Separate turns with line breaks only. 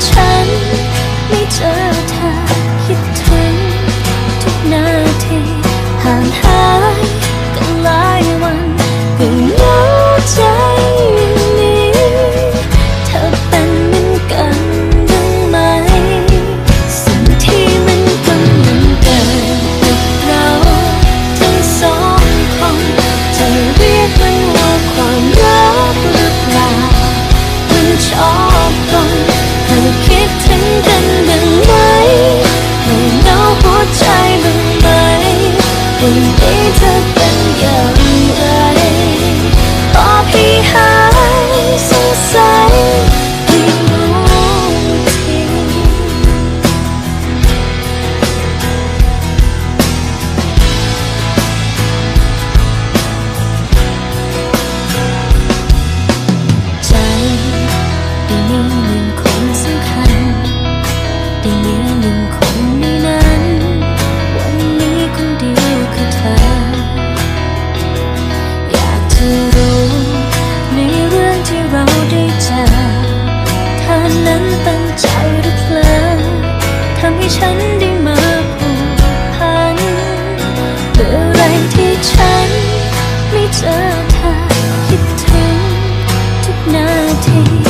try. เธอเป็นอย่งไรต่อไปหายสงสัย นั้นตั้งใจหรือเพลินทำให้ฉันได้มาผูกพันเมื่อไรที่ฉันไม่เจอเธอคิดถึงทุกนาที